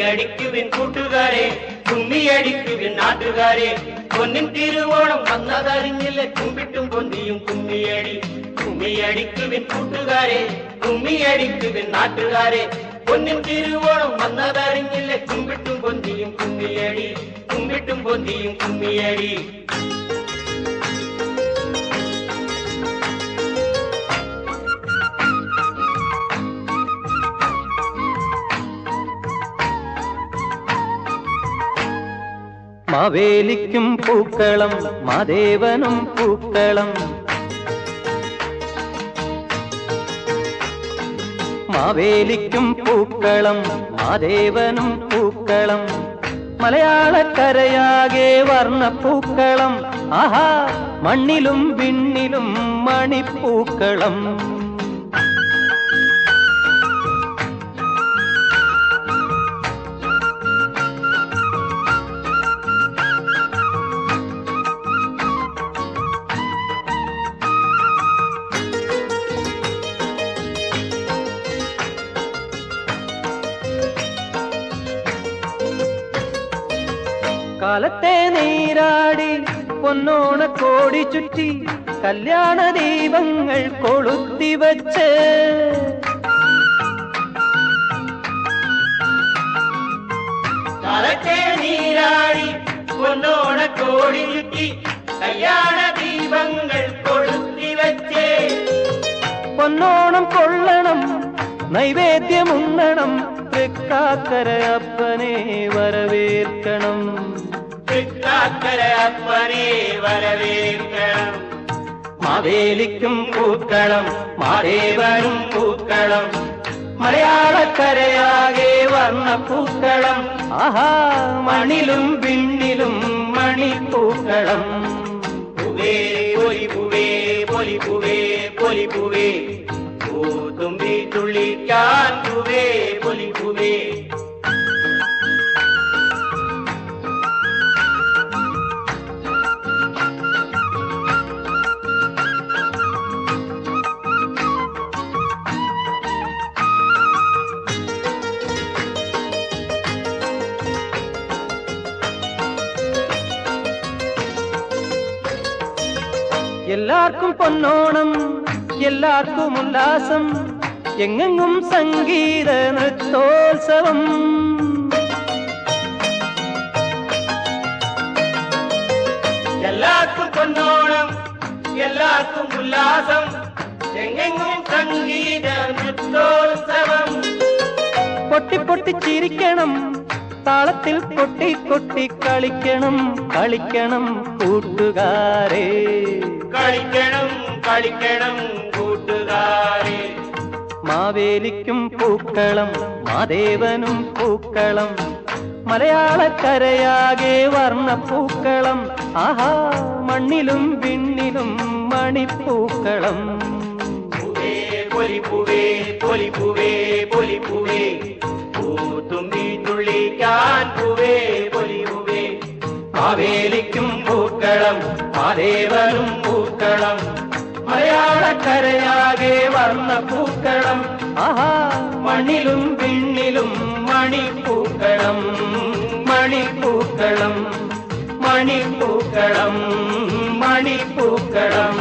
அடிக்குவின் கூட்டுகாரே கும்மி அடிக்குவின் நாட்டுகாரே. பொன்னின் திருவோணம் வந்ததறிஞ்சில்லை கும்பிட்டும் பொந்தியும் கும்மியடி கும்மி அடிக்குவின் கூட்டுகாரே கும்மி அடிக்குவின் நாட்டுகாரே. பொன்னின் திருவோணம் வந்ததறிஞ்சில்லை கும்பிட்டும் பொந்தியும் கும்மியடி கும்பிட்டும் பொந்தியும் கும்மியடி മാവേലിക്കും പൂക്കളം മാദേവനും പൂക്കളം. മാവേലിക്കും പൂക്കളം മാദേവനും പൂക്കളം. മലയാളക്കരയാകെ വർണപ്പൂക്കളം. ആഹാ മണ്ണിലും വിണ്ണിലും മണിപ്പൂക്കളം. കാലത്തെ നീരാടി പൊന്നോണ കോടി ചുറ്റി കല്യാണ ദീപങ്ങൾ കൊളുത്തി വച്ച്. കാലത്തെ നീരാടി പൊന്നോണ കോടി ചുറ്റി കല്യാണ ദീപങ്ങൾ കൊളുത്തി വച്ച്. പൊന്നോണം നൈവേദ്യമുണ്ണണം തൃക്കാക്കര അപ്പനെ വരവേൽക്കണം തൃക്കാക്കര അപ്പനെ വരവേൽക്കണം മാവേലിക്കും പൂക്കളം മാദേവനും പൂക്കളം മലയാളക്കരയാകെ വർണ്ണ പൂക്കളം ആഹാ മണിലും വിണ്ണിലും മണിപ്പൂക്കളം പൂവേ പൊലി പൂവേ പൊലി காண்புவே பொலிப்புவே எல்லாருக்கும் பொன்னோணம் எல்லாருக்கும் உல்லாசம். എങ്ങെങ്ങും സംഗീത നൃത്തോത്സവം. എല്ലാവർക്കും പൊന്നോണം എല്ലാവർക്കും ഉല്ലാസം. എങ്ങെങ്ങും സംഗീത നൃത്തോത്സവം. പൊട്ടി പൊട്ടി ചിരിക്കണം താളത്തിൽ കൊട്ടി കൊട്ടി കളിക്കണം കളിക്കണം കൂട്ടുകാരെ. കളിക്കണം കളിക്കണം മാവേലിക്കും പൂക്കളം മാദേവനും പൂക്കളം. മലയാളക്കരയാകെ വർണ പൂക്കളം. ആഹാ മണ്ണിലും വിണ്ണിലും മണിപ്പൂക്കളം. പൊലിപ്പുവേ പൊലിപ്പുവേ പൊലിപ്പുവേ പൊലി പൂവേ പൊലി പൂവേ. പൂത്തുമ്പി തുള്ളിക്കാൻ പൂവേ. പൊലിപ്പുവേ മാവേലിക്കും പൂക്കളം മാദേവനും പൂക്കളം. മലയാളക്കരയാകെ വർണ്ണ പൂക്കളം ആഹാ മണ്ണിലും വിണ്ണിലും മണിപ്പൂക്കളം മണിപ്പൂക്കളം മണിപ്പൂക്കളം മണിപ്പൂക്കളം